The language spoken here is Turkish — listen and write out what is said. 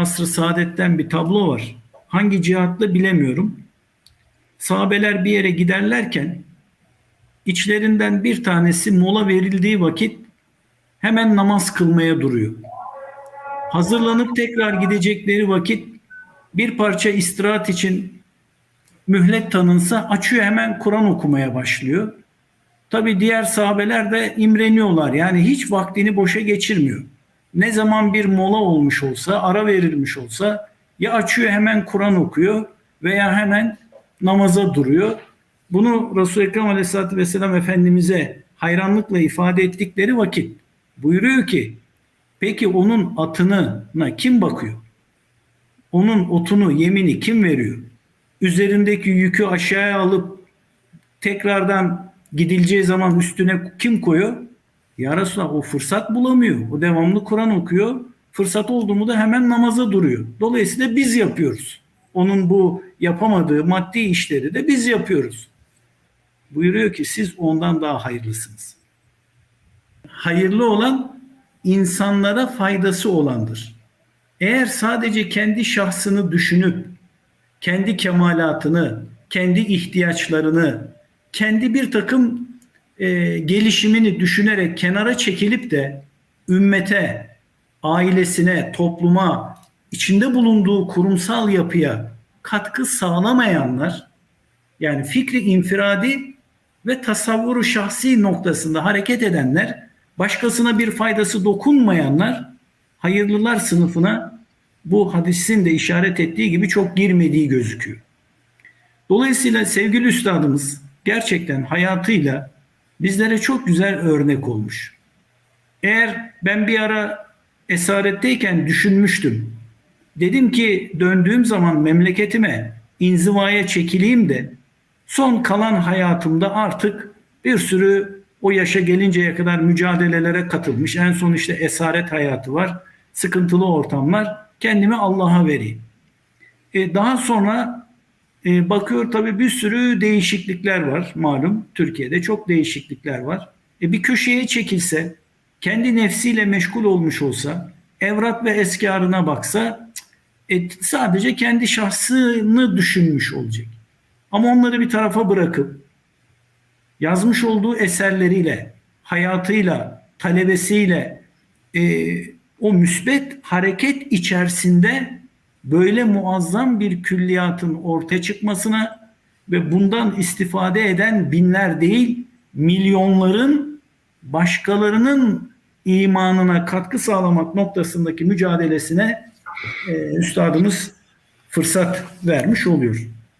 asr-ı saadetten bir tablo var. Hangi cihatlı bilemiyorum. Sahabeler bir yere giderlerken içlerinden bir tanesi mola verildiği vakit hemen namaz kılmaya duruyor. Hazırlanıp tekrar gidecekleri vakit bir parça istirahat için mühlet tanınsa açıyor hemen Kur'an okumaya başlıyor. Tabi diğer sahabeler de imreniyorlar. Yani hiç vaktini boşa geçirmiyor. Ne zaman bir mola olmuş olsa, ara verilmiş olsa ya açıyor hemen Kur'an okuyor veya hemen namaza duruyor. Bunu Resul-i Ekrem Aleyhisselatü Vesselam Efendimiz'e hayranlıkla ifade ettikleri vakit buyuruyor ki peki onun atına kim bakıyor? Onun otunu, yemini kim veriyor? Üzerindeki yükü aşağıya alıp tekrardan gidileceği zaman üstüne kim koyuyor? Ya Resulallah o fırsat bulamıyor. O devamlı Kur'an okuyor. Fırsat oldu mu da hemen namaza duruyor. Dolayısıyla biz yapıyoruz. Onun bu yapamadığı maddi işleri de biz yapıyoruz. Buyuruyor ki siz ondan daha hayırlısınız. Hayırlı olan insanlara faydası olandır. Eğer sadece kendi şahsını düşünüp kendi kemalatını, kendi ihtiyaçlarını, kendi bir takım e, gelişimini düşünerek kenara çekilip de ümmete, ailesine, topluma, içinde bulunduğu kurumsal yapıya katkı sağlamayanlar, yani fikri infiradi ve tasavvuru şahsi noktasında hareket edenler, başkasına bir faydası dokunmayanlar, hayırlılar sınıfına bu hadisin de işaret ettiği gibi çok girmediği gözüküyor. Dolayısıyla sevgili üstadımız gerçekten hayatıyla bizlere çok güzel örnek olmuş. Eğer ben bir ara esaretteyken düşünmüştüm. Dedim ki döndüğüm zaman memleketime inzivaya çekileyim de son kalan hayatımda artık bir sürü o yaşa gelinceye kadar mücadelelere katılmış. En son işte esaret hayatı var. Sıkıntılı ortamlar. Kendimi Allah'a vereyim. E, daha sonra e, bakıyor tabii bir sürü değişiklikler var malum. Türkiye'de çok değişiklikler var. E, bir köşeye çekilse, kendi nefsiyle meşgul olmuş olsa, evrak ve eskarına baksa e, sadece kendi şahsını düşünmüş olacak. Ama onları bir tarafa bırakıp yazmış olduğu eserleriyle, hayatıyla, talebesiyle e, o müsbet hareket içerisinde böyle muazzam bir külliyatın ortaya çıkmasına ve bundan istifade eden binler değil milyonların başkalarının imanına katkı sağlamak noktasındaki mücadelesine e, üstadımız fırsat vermiş oluyor.